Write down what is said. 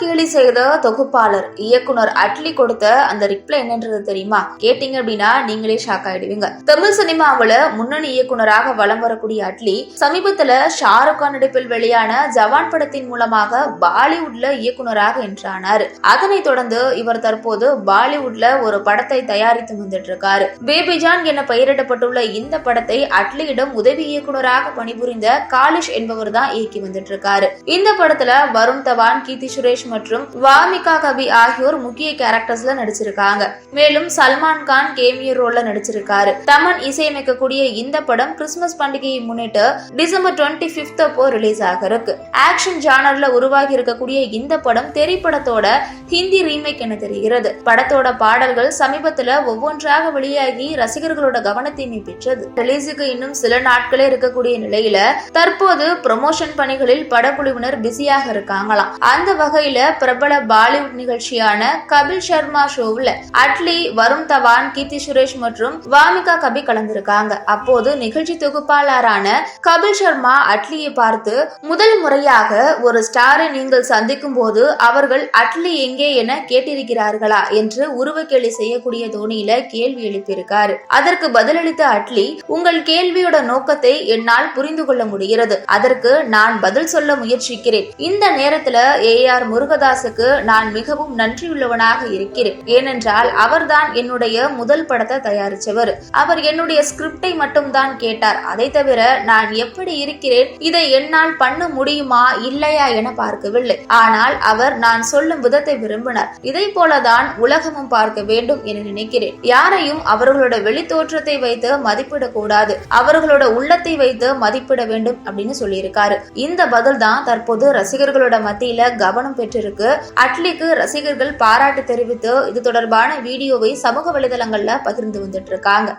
கேலி செய்த தொகுப்பாளர் இயக்குனர் அட்லி கொடுத்த அந்த ரிப்ளை என்னன்றது தெரியுமா? கேட்டீங்க அப்படின்னா நீங்களே ஷாக் ஆயிடுவீங்க. தமிழ் சினிமாவில முன்னணி இயக்குனராக வலம் வரக்கூடிய அட்லி சமீபத்துல ஷாருக் கான் நடிப்பில் வெளியான ஜவான் படத்தின் மூலமாக பாலிவுட்ல இயக்குனராக என்றானார். அதனைத் தொடர்ந்து இவர் தற்போது பாலிவுட்ல ஒரு படத்தை தயாரித்து வந்துட்டு இருக்காரு பேபி ஜான் என பெயரிடப்பட்டுள்ள இந்த படத்தை அட்லியிடம் உதவி இயக்குனராக பணிபுரிந்த காலிஷ் என்பவர் தான் இயக்கி வந்துட்டு இருக்காரு இந்த படத்துல வருண் தவான் கீர்த்தி சுரேஷ் மற்றும் வாமிகா கபி ஆகியோர் முக்கிய கேரக்டர்ஸ்ல நடிச்சிருக்காங்க. மேலும் சல்மான் கான் கேமியோ ரோல்ல நடிச்சிருக்காரு. தமன் இசையமைக்கக்கூடிய இந்த படம் கிறிஸ்துமஸ் பண்டிகையை முன்னிட்டு டிசம்பர் டுவெண்ட்டி பிப்த் அப்போ ரிலீஸ் ஆக இருக்கு ஆக்ஷன் ஜானர்ல உருவாகி இருக்கக்கூடிய இந்த படம் திரைப்படத்தோட ஹிந்தி ரீமேக் என தெரிகிறது. படத்தோட பாடல்கள் சமீபத்துல ஒவ்வொன்றாக வெளியாகி ரசிகர்களோட கவனத்தை பெற்றது. ரிலீஸுக்கு இன்னும் சில நாட்களே இருக்கக்கூடிய நிலையில தற்போது ப்ரொமோஷன் பணிகளில் படக்குழுவினர் பிஸியாக இருக்காங்களாம். அந்த வகையில் பிரபல பாலிவுட் நிகழ்ச்சியான கபில் சர்மா ஷோவில் அட்லி வருண் தவான் கீர்த்தி சுரேஷ் மற்றும் வாமிகா கபி கலந்திருக்காங்க. அப்போது நிகழ்ச்சி தொகுப்பாளரான கபில் சர்மா அட்லியை பார்த்து முதல் முறையாக ஒரு ஸ்டாரை நீங்கள் சந்திக்கும் போது அவர்கள் அட்லி எங்கே என கேட்டிருக்கிறார்களா? என்று உருவக்கேலி செய்யக்கூடிய தோனியில கேள்வி எழுப்பியிருக்காரு. அதற்கு பதிலளித்த அட்லி உங்கள் கேள்வியோட நோக்கத்தை என்னால் புரிந்து கொள்ள முடிகிறது. அதற்கு நான் பதில் சொல்ல முயற்சிக்கிறேன். இந்த நேரத்துல ஏ ஆர் முருகதாஸுக்கு நான் மிகவும் நன்றியுள்ளவனாக இருக்கிறேன். ஏனென்றால் அவர்தான் என்னுடைய முதல் படத்தை தயாரிச்சவர் அவர் என்னுடைய ஸ்கிரிப்டை மட்டும்தான் கேட்டார். அதை தவிர நான் எப்படி இருக்கிறேன்? இதை என்னால் பண்ண முடியுமா? இல்லையா என பார்க்கவில்லை. ஆனால் அவர் நான் சொல்லும் விதத்தை விரும்பினார். இதை போலதான் உலகமும் பார்க்க வேண்டும் என நினைக்கிறேன். யாரையும் அவர்களோட வெளி தோற்றத்தை வைத்து மதிப்பிடக்கூடாது. அவர்களோட உள்ளத்தை வைத்து மதிப்பிட வேண்டும் அப்படின்னு சொல்லியிருக்காரு. இந்த பதில் தான் தற்போது ரசிகர்களோட மத்தியில கவனம் பெற்று பெற்றிருக்கு அட்லிக்கு ரசிகர்கள் பாராட்டு தெரிவித்து இது தொடர்பான வீடியோவை சமூக வலைதளங்கள்ல பகிர்ந்து வந்துட்டு இருக்காங்க.